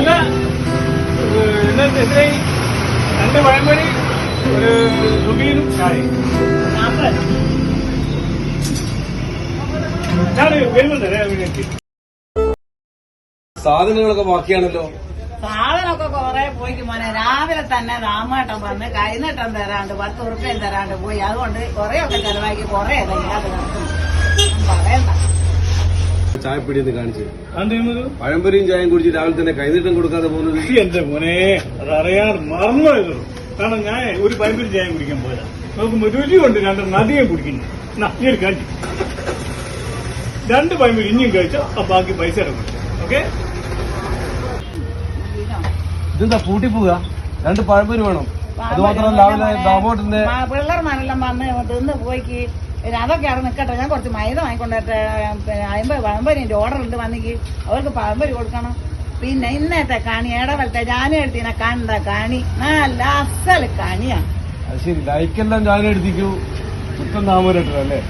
ഏഹ്, ഇന്നത്തെ രണ്ട് പഴംപൊരി ഒരു നാപ്പത് ഞാൻ വരുന്നുണ്ട്. സാധനങ്ങളൊക്കെ ബാക്കിയാണല്ലോ സാധനമൊക്കെ കുറെ പോയിക്ക് മോനെ രാവിലെ തന്നെ രാമേട്ടൻ വന്ന് കൈനീട്ടം തരാണ്ട് പത്ത് ഉറുപ്പ്യം തരാണ്ട് പോയി അതുകൊണ്ട് കുറെയൊക്കെ ചെലവാക്കി കുറെ ഇല്ലാതെ. ചായപ്പിടി കാണിച്ചു. കാണിച്ച് പഴംപൊരിയും ചായയും കുടിച്ച് രാവിലെ തന്നെ കൈനീട്ടം കൊടുക്കാതെ പോകുന്നത്. എന്റെ മോനെ അതറിയാൻ മറന്നു കാരണം ഞാൻ ഒരു പഴംപൊരി ചായ കുടിക്കാൻ പോയതാ. നോക്കുമ്പോ രുചി കൊണ്ട് രണ്ട് നദിയെ കുടിക്കുന്നു. എന്നാ, ഒരു കാര്യം രണ്ട് പഴംപൊരി ഇനിയും കഴിച്ചോ ആ ബാക്കി പൈസ ഓക്കെ? ഇതിനോ? ഇതെന്താ പൂട്ടി പോവുക രണ്ട് പഴംപൊരി വേണം? അത് മാത്രമല്ല രാവിലെ ദാമോട്ടിന്റെ പിള്ളേർമാരെല്ലാം വന്ന് തിന്ന് പോയിക്ക്. പിന്നെ അതൊക്കെ അവിടെ നിൽക്കട്ടെ ഞാൻ കുറച്ച് മൈദ വാങ്ങിക്കൊണ്ടേ അമ്പത് പഴംപൊരിന്റെ ഓർഡർ ഉണ്ട് വന്നിക്ക്. അവർക്ക് പഴംപൊരി കൊടുക്കണം. പിന്നെ ഇന്നത്തെ കാണി ഇടവലത്തെ ജാനുവരത്തിനെ കണ്ട കാണി നല്ല അസൽ കാണിയാണ്. ശരി ലൈക്കെല്ലാം കുറ്റം ദാമോരട്ടോ അല്ലേ